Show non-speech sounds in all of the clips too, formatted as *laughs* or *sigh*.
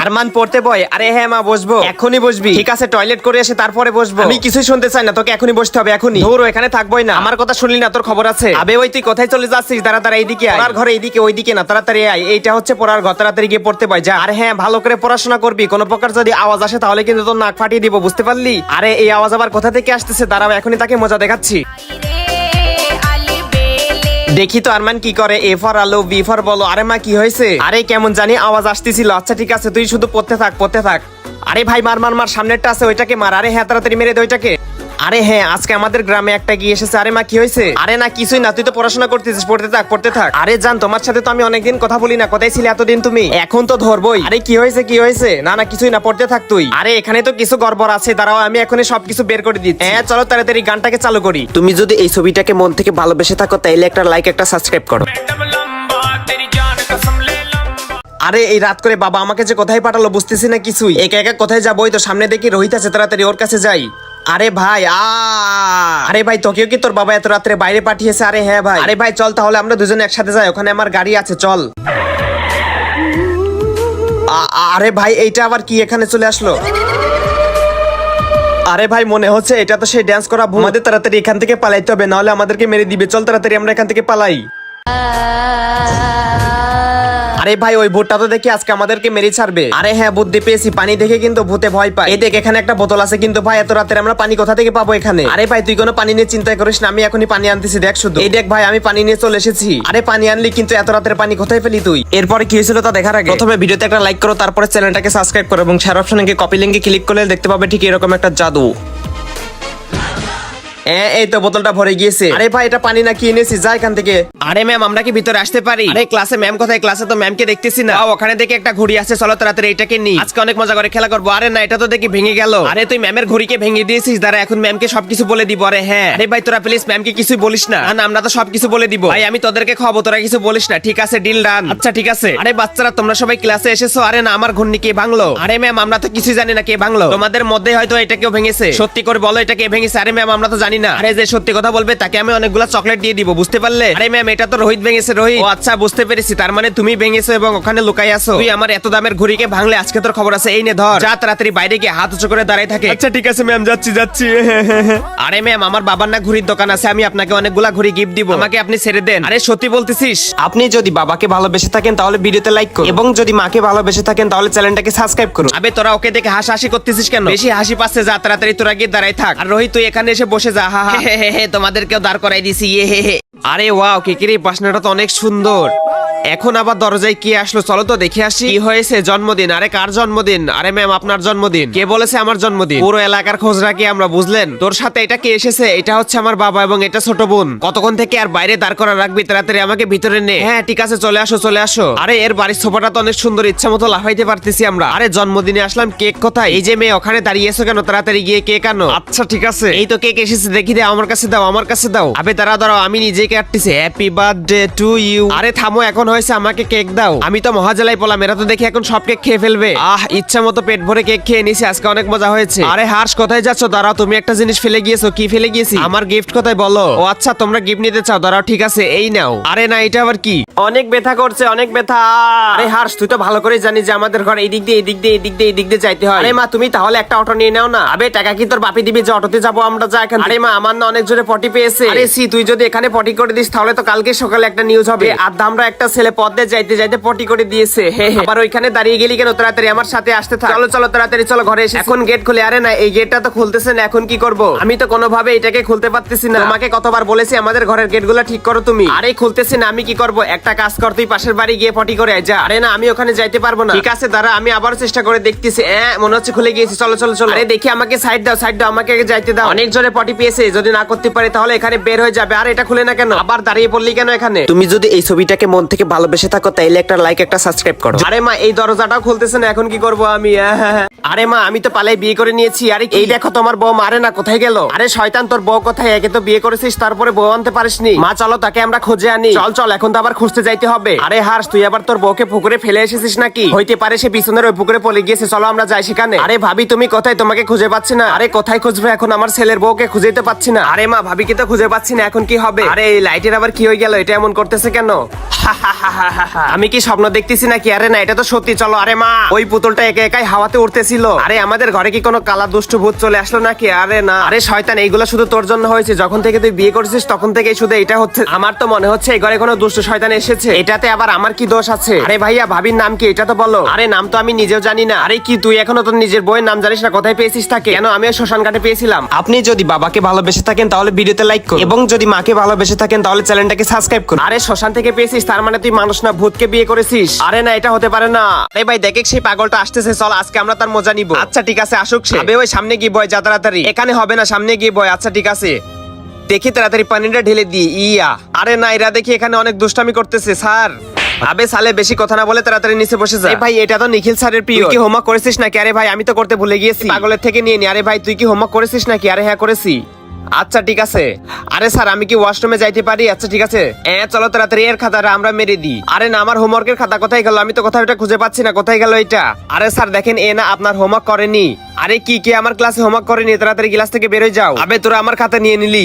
আরমান পড়তে বয় আরে হ্যাঁ মা বসবো। এখনই বসবি। ঠিক আছে টয়লেট করে এসে তারপরে বসবো। আমি কিছুই শুনতে চাই না তোকে এখনই বসতে হবে এখনই। ধরো এখানে থাকবোই না। আমার কথা শুনলি না তোর খবর আছে? আবে ওই তুই কোথায় চলে যাচ্ছিস? দাঁড়া তারা এইদিকে। পড়ার ঘরে এইদিকে ওইদিকে না তাড়াতাড়ি আয়। এইটা হচ্ছে পড়ার ঘর তাড়াতাড়ি গিয়ে পড়তে বয় যা। আর হ্যাঁ ভালো করে পড়াশোনা করবি। কোনো প্রকার যদি আওয়াজ আসে তাহলে কিন্তু তোর নাক ফাটিয়ে দিব বুঝতে পারলি? আরে এই আওয়াজ আবার কোথা থেকে আসতেছে? দাঁড়াও এখনই তাকে মজা দেখাচ্ছি। দেখি তো আরমান কি করে এ ফর আলো বি ফর বলো। আরে মা, কি হয়েছে? আরে, কেমন জানি আওয়াজ আসতেছিল। আচ্ছা ঠিক আছে, তুই শুধু পড়তে থাক পড়তে থাক। আরে ভাই, মার মার মার, সামনেরটা আছে, ওইটাকে মার। আরে হ্যাঁ তাড়াতাড়ি মেরে দে ওইটাকে। আরে হ্যাঁ আজকে আমাদের গ্রামে একটা গিয়ে এসেছে। আরে মা, কি হয়েছে? আরে না, কিছুই না, তুই তো পড়াশোনা করতেছিস, পড়তে থাক পড়তে থাক। আরে জান, তোমার সাথে তো আমি অনেকদিন কথা বলি না, কোথায় ছিলে এতদিন তুমি? এখন তো ধরবই। আরে কি হয়েছে কি হয়েছে? না না, কিছুই না, পড়তে থাক তুই। আরে এখানে তো কিছু গড়বড় আছে, দাঁড়াও, আমি এখনই সবকিছু বের করে দিচ্ছি। হ্যাঁ চলো তাড়াতাড়ি গানটাকে চালু করি। তুমি যদি এই ছবিটাকে মন থেকে ভালোবেসে থাকো তাহলে একটা লাইক একটা সাবস্ক্রাইব করো। আরে এই রাত করে বাবা আমাকে যে কোথায় পাঠালো বুঝতেছি না কিছুই। একা একা কোথায় যাব তো সামনে দেখি, রোহিত আছে, তাড়াতাড়ি ওর কাছে যাই। আরে ভাই আরে ভাই, তোকেও কি তোর বাবা এত রাত্রে বাইরে পাঠিয়েছে? আরে হ্যাঁ ভাই। আরে ভাই, চল তাহলে আমরা দুজনে একসাথে যাই, ওখানে আমার গাড়ি আছে, চল। আরে ভাই, এইটা আবার কি এখানে চলে আসলো? আরে ভাই, মনে হচ্ছে এটা তো সেই ড্যান্স করা ভূত। আমাদের তাড়াতাড়ি এখান থেকে পালাইতে হবে, নাহলে আমাদেরকে মেরে দিবে। চল তাড়াতাড়ি আমরা এখান থেকে পালাই। আরে ভাই, ওই ভূতটা তো দেখি আজকে আমাদেরকে মেরে ছাড়বে। আরে হ্যাঁ বুদ্ধি পেয়েছি, পানি দেখে কিন্তু ভূতে ভয় পায়। এই দেখ, এখানে একটা বোতল আছে কিন্তু ভাই, এত রাতে আমরা পানি কোথা থেকে পাবো এখানে? আরে ভাই, তুই কোনো পানি নিয়ে চিন্তা করিস না, আমি এখনই পানি আনতেছি, দেখ শুধু। এই দেখ ভাই, আমি পানি নিয়ে চলে এসেছি। আরে পানি আনলি কিন্তু এত রাতের পানি কোথায় পেলি তুই? এরপরে কি হয়েছিল তা দেখার আগে? প্রথমে ভিডিওতে একটা লাইক করো, তারপরে চ্যানেলটাকে সাবস্ক্রাইব করো এবং শেয়ার অপশনে কপি লিঙ্কে ক্লিক করলে দেখতে পাবে ঠিক এরকম একটা জাদু। এই তো বোতলটা ভরে গিয়েছে। আরে ভাই এটা পানি না কি এনেছি যা এখান থেকে। আরে ম্যাম আমরা কি ভিতরে আসতে পারি? আরে ক্লাসে ম্যাম কোথায়? ক্লাসে তো ম্যামকে দেখতেছি না। ওখানে দেখে একটা ঘড়ি আছে চলো তাড়াতাড়ি এটাকে নি আজকে অনেক মজা করে খেলা করব। আরে না এটা তো দেখি ভেঙে গেল। আরে তুই ম্যামের ঘড়িকে ভেঙে দিয়েছিস দাঁড়া এখন ম্যামকে সবকিছু বলে দিব। আরে হ্যাঁ। আরে ভাই তোরা প্লিজ ম্যামকে কিছুই বলিস না। না, আমরা তো সবকিছু বলে দিব। ভাই আমি তোদেরকে খাব তোরা কিছু বলিস না। ঠিক আছে ডিল ডান আচ্ছা ঠিক আছে। আরে বাচ্চারা তোমরা সবাই ক্লাসে এসেছ। আরে না আমার ঘূর্ণি কে ভাঙলো? আরে ম্যাম আমরা তো কিছুই জানি না কে ভাঙলো। তোমাদের মধ্যে হয়তো এটা কেউ ভেঙেছে। সত্যি করে বলো এটা কে ভেঙেছে? আরে ম্যাম আমরা তো জানি না। আরে যে সত্যি কথা বলবে তাকে আমি অনেকগুলো চকলেট দিয়ে দিব বুঝতে পারলে? আরে ম্যাম এটা তো রোহিত ভেঙেছে রোহিত। ও আচ্ছা বুঝতে পেরেছি। তার মানে তুমি ভেঙেছো এবং ওখানে লুকাই আছো। তুই আমার এত দামের ঘড়িকে ভাঙলে আজকে তোর খবর আছে। এই নে ধর। যা তাড়াতাড়ি বাইরে গিয়ে হাত উঁচু করে দাঁড়াই থাকে। আচ্ছা ঠিক আছে ম্যাম যাচ্ছি যাচ্ছি। *laughs* আরে ম্যাম আমার বাবার না ঘড়ির দোকান আছে আমি আপনাকে অনেকগুলা ঘড়ি গিফট দিব। আমাকে আপনি ছেড়ে দেন। আরে সত্যি বলতেছিস? আপনি যদি বাবাকে ভালোবেসে থাকেন তাহলে ভিডিওতে লাইক করুন। এবং যদি মাকে ভালোবেসে থাকেন তাহলে চ্যানেলটাকে সাবস্ক্রাইব করুন। আবে তোরা ওকে দেখে হাসাহাসি করতেছিস কেন? বেশি হাসি পাচ্ছে যা তাড়াতাড়ি তোরা গিয়ে দাঁড়াই থাক। আর রোহিত তুই এখানে এসে বসে যা। হা হা, হে তোমাদেরকেও দাঁড় করাই দিছি ইয়ে আরে, ওয়াও, কেকিরি বাসনাটা তো অনেক সুন্দর। এখন আবার দরজায় কি আসলো? চলো তো দেখে আসি। কি হয়েছে? জন্মদিন। আরে, কার জন্মদিন? আরে ম্যাম আপনার জন্মদিন। কে বলেছে আমার জন্মদিন? পুরো এলাকার খোঁজ রাখি আমরা, বুঝলেন? তোর সাথে এটা কে এসেছে? এটা হচ্ছে আমার বাবা এবং এটা ছোট বোন। কতক্ষণ থেকে আর বাইরে দাঁড় করা রাখবি? তাড়াতাড়ি আমাকে ভিতরে নে। হ্যাঁ ঠিক আছে, চলে আসো চলে আসো। আরে, এর বাড়ির সোফাটা তো অনেক সুন্দর, ইচ্ছা মতো লাফাইতে পারতেছি আমরা। আরে, জন্মদিনে আসলাম কেক কোথায়? এই যে মেয়ে, ওখানে দাঁড়িয়েছো কেন? তাড়াতাড়ি গিয়ে কেক আনো। আচ্ছা ঠিক আছে। এই তো কেক এসেছে, দেখি দে আমার কাছে দাও, আমার কাছে দাও। আবে তারা দাঁড়াও, আমি নিজে কাটতেছি হ্যাপি বার্থডে টু ইউ আরে, থামো, এখন হয়েছে, আমাকে কেক দাও। আমি তো মহাজেলায় পলাম, এরা তো দেখি এখন সব কেক খেয়ে ফেলবে। আহ, ইচ্ছা মতো পেট ভরে কেক খেয়ে নিছি, আজকে অনেক মজা হয়েছে। আরে হার্ষ, কোথায় যাচ্ছ? দাঁড়াও, তুমি একটা জিনিস ফেলে গিয়েছো, কি ফেলে গিয়েছি? আমার গিফট কোথায় বলো? ও আচ্ছা তোমরা গিফট নিতে চাও, দাঁড়াও, ঠিক আছে, এই নাও। আরে না, এটা আবার কি? অনেক ব্যথা করছে, অনেক ব্যথা। আরে হার্ষ, তুই তো ভালো করে জানিস যে আমাদের ঘর এই দিক দিয়ে এই দিক দিয়ে এই দিক দিয়ে এই দিক দিয়ে যাইতে হয়। আরে মা, তুমি তাহলে একটা অটো নিয়ে নাও না? আবে, টাকা কি তোর বাপি দিবি যে অটোতে যাব আমরা যা এখান আরে মা, আমার না অনেক জোরে পটি পেয়েছে। আরে সি, তুই যদি এখানে পটি করে দিস, তাহলে তো কালকে সকালে একটা নিউজ হবে। আর আমরা একটা ছেলে পথে যাইতে যাইতে পটি করে দিয়েছে। হে হে। আবার ওইখানে দাঁড়িয়ে গেলি কেন? তাড়াতাড়ি আমার সাথে আসতে থাক। চলো চলো তাড়াতাড়ি চলো ঘরে এসে এখন গেট খুলে আরে না এই গেটটা তো খুলতেছে না এখন কি করব? আমি তো কোনোভাবে এটাকে খুলতে পারতেছি না। তোমাকে কতবার বলেছি আমাদের ঘরের গেটগুলো ঠিক করো তুমি। আরে খুলতেছি না আমি কি করব? একটা কাজ কর তুই পাশের বাড়ি গিয়ে পটি করে যা। আরে না আমি ওখানে যাইতে পারব না। ঠিক আছে দাঁড়া আমি আবার চেষ্টা করে দেখতেছি। হ্যাঁ মনে হচ্ছে খুলে গিয়েছি। চলো চলো চলো। আরে দেখি আমাকে সাইড দাও সাইড দাও আমাকে আগে যাইতে দাও। অনেক জোরে পটি পেয়েছে যদি না করতে পারে তাহলে এখানে বের হয়ে যাবে। আর এটা খুলে না কেন? আবার দাঁড়িয়ে পড়লি কেন এখানে? তুমি যদি এই ছবিটাকে মন থেকে ভালোবেসে থাকো, তাইলে একটা লাইক একটা সাবস্ক্রাইব করো। আরে মা, এই দরজাটাও খুলতেছে না, এখন কি করব আমি? *laughs* আরে মা, আমি তো পালাই বিয়ে করে নিয়েছি। আরে, এই দেখো তোমার বউ মারে না, কোথায় গেল? আরে শয়তান, তোর বউ কোথায়? একে তো বিয়ে করেছিস, তারপরে বউ আনতে পারিসনি। মা, চলো, তাকে আমরা খুঁজে আনি। চল চল, এখন তো আবার খুঁজতে যাইতে হবে। আরে হার্স তুই আবার তোর বউকে পুকুরে ফেলে এসেছিস নাকি? হইতে পারে সে পিছনের ওই পুকুরে পলে গিয়েছে। চলো, আমরা যাই সেখানে। আরে ভাবি, তুমি কোথায়? তোমাকে খুঁজে পাচ্ছি না। আরে কোথায় খুঁজবে? এখন আমার ছেলের বউকে খুঁজেই তো পাচ্ছি না। আরে মা, ভাবিকে তো খুঁজে পাচ্ছি না, এখন কি হবে? আরে, এই লাইটের আবার কি হয়ে গেল? এটা এমন করতেছে কেন? হা *laughs* হা। *laughs* আমি কি স্বপ্ন দেখতেছি নাকি? আরে না, এটা তো সত্যি, চলো। আরে মা, ওই পুতুলটা একা একাই হাওয়াতে উঠতেছিল আরে, আমাদের ঘরে কি কোনো কালা দুষ্ট ভূত চলে আসলো নাকি? আরে না। আরে, শয়তান, এইগুলো শুধু তোর জন্য হয়েছে। যখন থেকে তুই বিয়ে করছিস, তখন থেকেই শুধু এটা হচ্ছে। আমার তো মনে হচ্ছে এই ঘরে কোনো দুষ্ট শয়তান এসেছে। এটাতে আবার আমার কি দোষ আছে? আরে ভাইয়া, ভাবির নাম কি? এটা তো বলো। আরে, নাম তো আমি নিজেও জানি না। আরে কি, তুই এখনও তোর নিজের বইয়ের নাম জানিস না? কোথায় পেয়েছিস তাকে? কেন? আমিও শ্মশান ঘাটে পেয়েছিলাম। আপনি যদি বাবাকে ভালোবেসে থাকেন, তাহলে ভিডিওতে লাইক করুন। এবং যদি মাকে ভালোবেসে থাকেন, তাহলে চ্যানেলটাকে সাবস্ক্রাইব করুন। আরে, শ্মশান থেকে পেয়েছিস, তার মানে তুই মানুষ না ভূতকে বিয়ে করেছিস? আরে না এটা হতে পারে না। আরে ভাই দেখে সেই পাগলটা আসতেছে চল আজকে আমরা তার মজা নিব। আচ্ছা ঠিক আছে আসুক সে। আবে ওই সামনে গিয়ে বয় যা তাড়াতাড়ি। এখানে হবে না সামনে গিয়ে বয়। আচ্ছা ঠিক আছে। দেখি তাড়াতাড়ি পানিটা ঢেলে দি ইয়া। আরে না এরা দেখি এখানে অনেক দুষ্টামি করতেছে স্যার। আবে সালে বেশি কথা না বলে তাড়াতাড়ি নিচে বসে যা। ভাই এটা তো নিখিল স্যারের প্রিয়। কি হোমওয়ার্ক করেছিস নাকি? আরে ভাই আমি তো করতে ভুলে গিয়েছি। পাগলের থেকে নিয়ে নি। আরে ভাই তুই কি হোমওয়ার্ক করেছিস নাকি? আরে হ্যাঁ করেছি। আচ্ছা ঠিক আছে। আরে স্যার আমি কি ওয়াশরুমে যাইতে পারি? আচ্ছা ঠিক আছে। এ চলো তাড়াতাড়ি এর খাতাটা আমরা মেরে দিই। আরে না আমার হোমওয়ার্কের খাতা কোথায় গেল? আমি তো কোথাও এটা খুঁজে পাচ্ছি না কোথায় গেল এটা? আরে স্যার দেখেন এ না আপনার হোমওয়ার্ক করেনি। আরে কি কে আমার ক্লাসে হোমওয়ার্ক করেনি? তাড়াতাড়ি ক্লাস থেকে বেরোয় যাও। আবে তোরা আমার খাতা নিয়ে নিলি।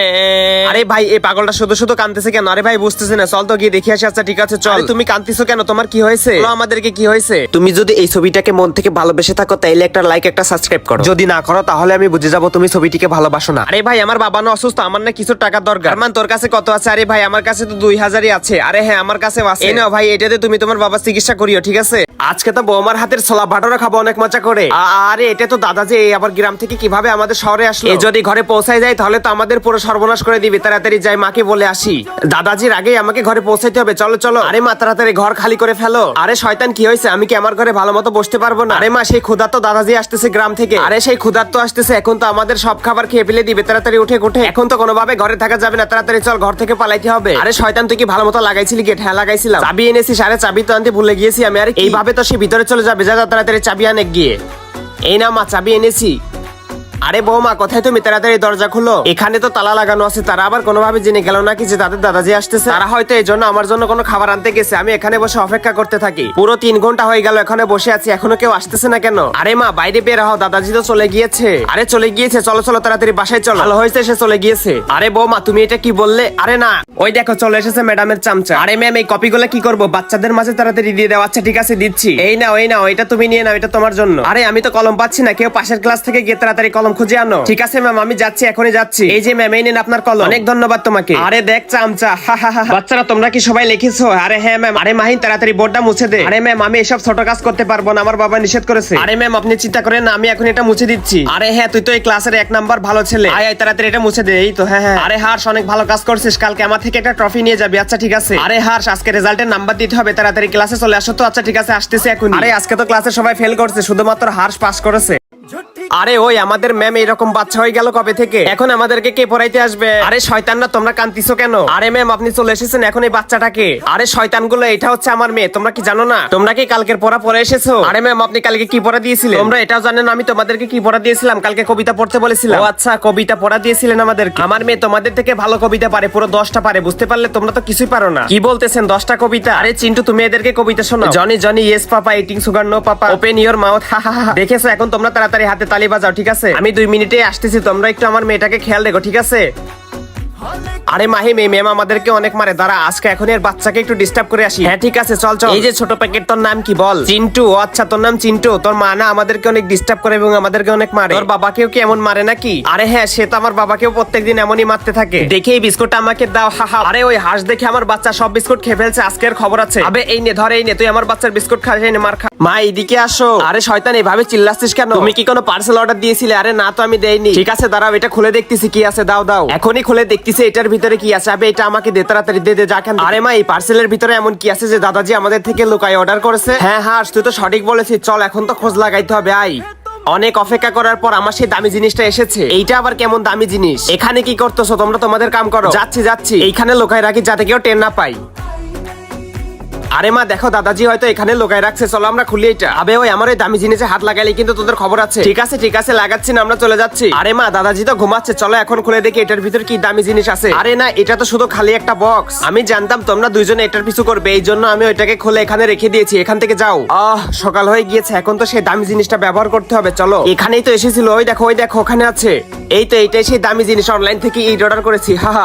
*laughs* আরে ভাই এই পাগলটা শুধু শুধু কাঁদতেছে কেন? আরে ভাই বুঝতেছে না। চল তো গিয়ে দেখে আসি। আচ্ছা ঠিক আছে চল। তুমি কাঁদতেছো কেন? তোমার কি হয়েছে? আমাদেরকে কি হয়েছে? তুমি যদি এই ছবিটাকে মন থেকে ভালোবেসে থাকো তাইলে একটা লাইক একটা সাবস্ক্রাইব করো। যদি না করো তাহলে আমি বুঝে যাব তুমি ছবিটিকে ভালোবাসো না। আরে ভাই আমার বাবা না অসুস্থ আমার না কিছু টাকা দরকার। মান তোর কাছে কত আছে? আরে ভাই আমার কাছে তো দুই হাজারই আছে। আরে হ্যাঁ আমার কাছে আছে। এই নাও ভাই এটাতে তুমি তোমার বাবার চিকিৎসা করিও ঠিক আছে? আজকে তো বৌমার হাতের ছোলা ভাটোরা খাব অনেক মজা করে। আরে এটা তো দাদা যে আবার গ্রাম থেকে কীভাবে আমাদের শহরে আসলো? যদি ঘরে পৌঁছায় যায় তাহলে তো আমাদের পুরো সর্বনাশ করে দিবে। তাড়াতাড়ি যাই মাকে বলে আসি। দাদাজির আগে আমাকে ঘরে পৌঁছাইতে হবে। চলো চলো। আরে মা তাড়াতাড়ি ঘর খালি করে ফেলো। আরে শয়তান কি হয়েছে? আমি কি আমার ঘরে ভালো মতো বসতে পারব না? আরে মা সেই ক্ষুধার তো দাদাজি আসতেছে গ্রাম থেকে। আরে সেই ক্ষুধার তো আসতেছে এখন তো আমাদের সব খাবার খেয়ে ফেলে দিবে। তাড়াতাড়ি উঠে উঠে। এখন তো কোনোভাবে ঘরে থাকা যাবে না। তাড়াতাড়ি চল, ঘর থেকে পালাইতে হবে। আরে শয়তান, তুই কি ভালো মতো লাগাইছিলি গেট হ্যাঁ লাগাইছিলাম। চাবি এনেছি আরে চাবি তো আনতে ভুলে গিয়েছি আমি। আরে এইভাবে তো সে ভিতরে চলে যাবে। যা তাড়াতাড়ি চাবি আনে গিয়ে। এই না মা, চাবি এনেছি। আরে বৌমা, কোথায় তুমি? তাড়াতাড়ি দরজা খুলো। এখানে তো তালা লাগানো আছে, তারা আবার কোনোভাবে জেনে গেল নাকি যে তাদের দাদাজি আসতেছে? তারা হয়তো এই জন্য আমার জন্য কোনো খাবার আনতে গেছে, আমি এখানে বসে অপেক্ষা করতে থাকি। পুরো তিন ঘণ্টা হয়ে গেল, এখানে বসে আছি, এখনও কেউ আসতেছে না কেন? আরে মা, বাইরে বের হও, দাদাজি তো চলে গিয়েছে। আরে চলে গিয়েছে, চলো চলো, তাড়াতাড়ি বাসায় চলো। ভালো হয়েছে সে চলে গিয়েছে। আরে বৌমা, তুমি এটা কি বললে? আরে না। ওই দেখো, চলে এসেছে ম্যাডামের চামচা। আরে ম্যাম, এই কপিগুলো কি করব? বাচ্চাদের মাঝে তাড়াতাড়ি দিয়ে দেওয়া আচ্ছা ঠিক আছে, দিচ্ছি। এই না ওই না ওইটা তুমি নিয়ে নাও, এটা তোমার জন্য। আরে আমি তো কলম পাচ্ছি না, কেউ পাশের ক্লাস থেকে গিয়ে তাড়াতাড়ি কলম খুঁজে আনো। ঠিক আছে ম্যাম আমি যাচ্ছি এখনই যাচ্ছি। এই যে ম্যাম এই নেন আপনার কলম। অনেক ধন্যবাদ তোমাকে। আরে দেখ চামচা বাচ্চারা তোমরা কি সবাই লিখেছো? আরে হ্যাঁ ম্যাম আরে মাহিন তাড়াতাড়ি বোর্ডটা মুছে দে। আরে ম্যাম আমি এসব ছোট কাজ করতে পারব না আমার বাবা নিষেধ করেছে। আরে ম্যাম আপনি চিন্তা করেন না আমি এখন এটা মুছে দিচ্ছি। আরে হ্যাঁ তুই তো এই ক্লাসের এক নাম্বার ভালো ছেলে। আয় আয় তাড়াতাড়ি এটা মুছে দে এই তো হ্যাঁ হ্যাঁ। আরে হার্ষ অনেক ভালো কাজ করছিস কালকে আমার থেকে একটা ট্রফি নিয়ে যাবি আচ্ছা ঠিক আছে। আরে হার্ষ আজকে রেজাল্টের নাম্বার দিতে হবে তাড়াতাড়ি ক্লাসে চলে আসো তো আচ্ছা ঠিক আছে আসতেছি এখন আরে আজকে তো ক্লাসে সবাই ফেল করছে শুধুমাত্র হার্ষ পাস করেছে। আরে ওই আমাদের ম্যাম এরকম বাচ্চা হয়ে গেল কবে থেকে? এখন আমাদেরকে কে পড়াইতে আসবে? আরে শয়তানরা তোমরা কান্তিছো কেন? আরে ম্যাম, আপনি চলে এসেছেন এখন এই বাচ্চাটাকে। আরে শয়তানগুলো, এটা হচ্ছে আমার মেয়ে, তোমরা কি জানো না? তোমরা কি কালকের পড়া পড়ে এসেছ? আরে ম্যাম, আপনি কালকে কি পড়া দিয়েছিলেন? তোমরা এটাও জানেন আমি তোমাদেরকে কি পড়া দিয়েছিলাম? কালকে কবিতা পড়তে বলেছিলাম। ও আচ্ছা কবিতা পড়া দিয়েছিলেন আমাদের আমার মেয়ে তোমাদের থেকে ভালো কবিতা পারে, পুরো দশটা পারে, বুঝতে পারলে তোমরা তো কিছুই পারো না। কি বলতেছেন দশটা কবিতা? আরে চিন্টু, তুমি এদেরকে কবিতা শোনো Johnny Johnny yes papa eating sugar no papa. Open your mouth দেখেছ, এখন তোমরা তাড়াতাড়ি হাতে তালি বাজাও, ঠিক আছে? আমি দুই মিনিটে আসতেছি, তোমরা একটু আমার মেয়েটাকে খেয়াল রেখো, ঠিক আছে? আরে মাহিম এই ম্যাম আমাদেরকে অনেক মারে। দাঁড়া আজকে এখন এর বাচ্চাকে একটু ডিস্টার্ব করে আসি। হ্যাঁ ঠিক আছে চল চল। এই যে ছোট প্যাকেট তোর নাম কি? বল। চিন্টু আচ্ছা তোর নাম চিন্টু। তোর মা না আমাদেরকে অনেক ডিস্টার্ব করে এবং আমাদেরকে অনেক মারে। তোর বাবাকেও কি এমন মারে নাকি? আরে হ্যাঁ সে তো আমার বাবাকেও প্রত্যেকদিন এমনই মারতে থাকে। দেখে এই বিস্কুটটা আমাকে দাও হা হা। আরে ওই হাঁস দেখে আমার বাচ্চা সব বিস্কুট খেয়ে ফেলছে আজকের খবর আছে। আবে এই নে ধরে এই নে তুই আমার বাচ্চার বিস্কুট খাস এই নে মার খা। মা এইদিকে আসো। আরে শয়তান এভাবে চিল্লাচ্ছিস কেন? তুমি কি কোনো পার্সেল অর্ডার দিয়েছিলে? আরে না তো আমি দেইনি। ঠিক আছে দাঁড়াও এটা খুলে দেখতেছি কি আছে দাও দাও। এখনই খুলে দেখতেছি এটার ভিতরে কি আছে? আবে এটা আমাকে দে তাড়াতাড়ি দে দে যা কেন আরে মা এই পার্সেলের ভিতরে এমন কি আছে যে দাদাজি আমাদের থেকে লোকায় অর্ডার করেছে? হ্যাঁ হ্যাঁ তুই তো সঠিক বলেছিস। চল এখন তো খোঁজ লাগাইতে হবে আই। অনেক অপেক্ষা করার পর আমার সেই দামি জিনিসটা এসেছে। এইটা আবার কেমন দামি জিনিস? এখানে কি করতেছো? তোমরা তোমাদের কাম করো। যাচ্ছি যাচ্ছি। এইখানে লোকাই রাখি যাতে কেউ টেন না পাই আরে মা, দেখো, দাদাজি হয়তো এখানে লোকাই রাখছে। চলো আমরা খুলি এটা। আবে, ওই আমার ওই দামি জিনিসে হাত লাগাইলে কিন্তু তোদের খবর আছে। ঠিক আছে ঠিক আছে, লাগাচ্ছি না, আমরা চলে যাচ্ছি। আরে মা, দাদাজি তো ঘুমাচ্ছে। চলো এখন খুলে দেখি এটার ভিতর কি দামি জিনিস আছে। আরে না, এটা তো শুধু খালি একটা বক্স আমি জানতাম তোমরা দুইজনে এটার পিছু করবে। এই জন্য আমি ওইটাকে খুলে এখানে রেখে দিয়েছি। এখান থেকে যাও। আহ, সকাল হয়ে গিয়েছে। এখন তো সেই দামি জিনিসটা ব্যবহার করতে হবে। চলো। এখানেই তো এসেছিল। ওই দেখো ওই দেখো, ওখানে আছে। এই তো, এইটাই সেই দামি জিনিস। অনলাইন থেকে ইট অর্ডার করেছি হা।